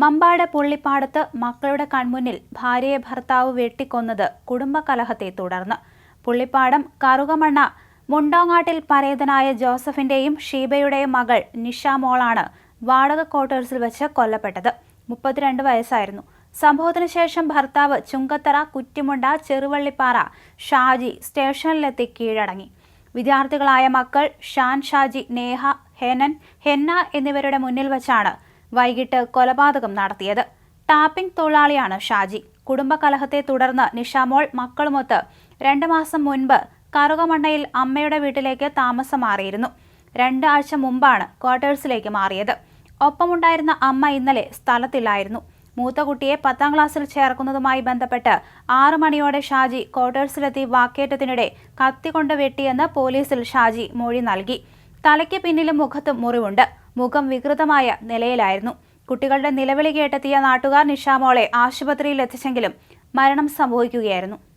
മമ്പാട് പുള്ളിപ്പാടത്ത് മക്കളുടെ കൺമുന്നിൽ ഭാര്യയെ ഭർത്താവ് വെട്ടിക്കൊന്നത് കുടുംബകലഹത്തെ തുടർന്ന്. പുള്ളിപ്പാടം കറുകമണ്ണ മുണ്ടോങ്ങാട്ടിൽ പരേതനായ ജോസഫിന്റെയും ഷീബയുടെയും മകൾ നിഷ മോളാണ് വാടക ക്വാർട്ടേഴ്സിൽ വെച്ച് കൊല്ലപ്പെട്ടത്. മുപ്പത്തിരണ്ട് വയസ്സായിരുന്നു. സംഭവത്തിന് ശേഷം ഭർത്താവ് ചുങ്കത്തറ കുറ്റിമുണ്ട ചെറുവള്ളിപ്പാറ ഷാജി സ്റ്റേഷനിലെത്തി കീഴടങ്ങി. വിദ്യാർത്ഥികളായ മക്കൾ ഷാൻ ഷാജി നേഹ ഹെനൻ ഹെന്ന എന്നിവരുടെ മുന്നിൽ വച്ചാണ് വൈകിട്ട് കൊലപാതകം നടത്തിയത്. ടാപ്പിംഗ് തൊഴിലാളിയാണ് ഷാജി. കുടുംബകലഹത്തെ തുടർന്ന് നിഷാമോൾ മക്കളുമൊത്ത് രണ്ട് മാസം മുൻപ് കറുകമണ്ണയിൽ അമ്മയുടെ വീട്ടിലേക്ക് താമസം മാറിയിരുന്നു. രണ്ടാഴ്ച മുമ്പാണ് ക്വാർട്ടേഴ്സിലേക്ക് മാറിയത്. ഒപ്പമുണ്ടായിരുന്ന അമ്മ ഇന്നലെ സ്ഥലത്തില്ലായിരുന്നു. മൂത്ത കുട്ടിയെ പത്താം ക്ലാസ്സിൽ ചേർക്കുന്നതുമായി ബന്ധപ്പെട്ട് ആറു മണിയോടെ ഷാജി ക്വാർട്ടേഴ്സിലെത്തി വാക്കേറ്റത്തിനിടെ കത്തികൊണ്ട് വെട്ടിയെന്ന് പോലീസിൽ ഷാജി മൊഴി നൽകി. തലയ്ക്ക് പിന്നിലും മുഖത്തും മുറിവുണ്ട്. മുഖം വികൃതമായ നിലയിലായിരുന്നു. കുട്ടികളുടെ നിലവിളി കേട്ടെത്തിയ നാട്ടുകാർ നിഷാമോളെ ആശുപത്രിയിൽ എത്തിച്ചെങ്കിലും മരണം സംഭവിക്കുകയായിരുന്നു.